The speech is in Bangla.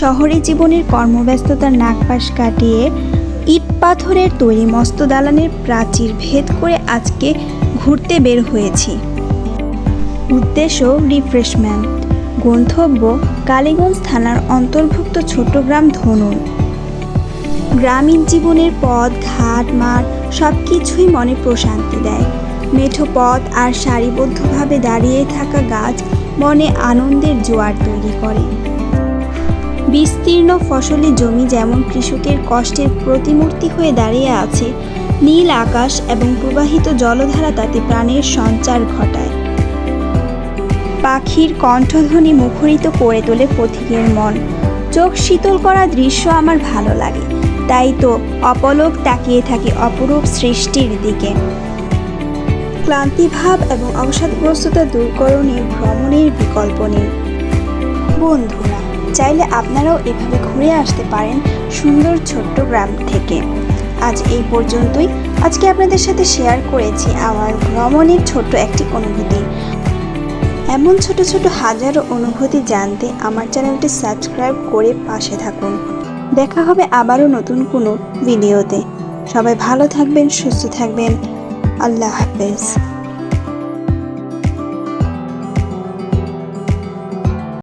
শহরে জীবনের কর্মব্যস্ততার নাগপাশ কাটিয়ে ইট পাথরের তৈরি মস্ত দালানের প্রাচীর ভেদ করে আজকে ঘুরতে বের হয়েছি। উদ্দেশ্য রিফ্রেশমেন্ট গন্তব্য কালীগঞ্জ থানার অন্তর্ভুক্ত ছোট্টগ্রাম ধনুন। গ্রামীণ জীবনের পথ, ঘাট, মাঠ সব কিছুই মনে প্রশান্তি দেয়। মেঠো পথ আর সারিবদ্ধভাবে দাঁড়িয়ে থাকা গাছ মনে আনন্দের জোয়ার তৈরি করে। বিস্তীর্ণ ফসলি জমি যেমন কৃষকের কষ্টের প্রতিমূর্তি হয়ে দাঁড়িয়ে আছে, নীল আকাশ এবং প্রবাহিত জলধারা তাতে প্রাণের সঞ্চার ঘটায়। পাখির কণ্ঠধ্বনি মুখরিত করে তোলে পথিকের মন। চোখ শীতল করা দৃশ্য আমার ভালো লাগে, তাই তো অপলক তাকিয়ে থাকি অপরূপ সৃষ্টির দিকে। ক্লান্তিভাব এবং অবসাদগ্রস্ততা দূরকরণে ভ্রমণের বিকল্প নেই। বন্ধুরা চাইলে আপনারাও এভাবে ঘুরে আসতে পারেন সুন্দর ছোট্ট গ্রাম থেকে। আজ এই পর্যন্তই। আজকে আপনাদের সাথে শেয়ার করেছি আমার ভ্রমণের ছোট্ট একটি অনুভূতি। এমন ছোট ছোট হাজারো অনুভূতি জানতে আমার চ্যানেলটি সাবস্ক্রাইব করে পাশে থাকুন। দেখা হবে আবারও নতুন কোনো ভিডিওতে সবাই ভালো থাকবেন, সুস্থ থাকবেন। আল্লাহ হাফেজ।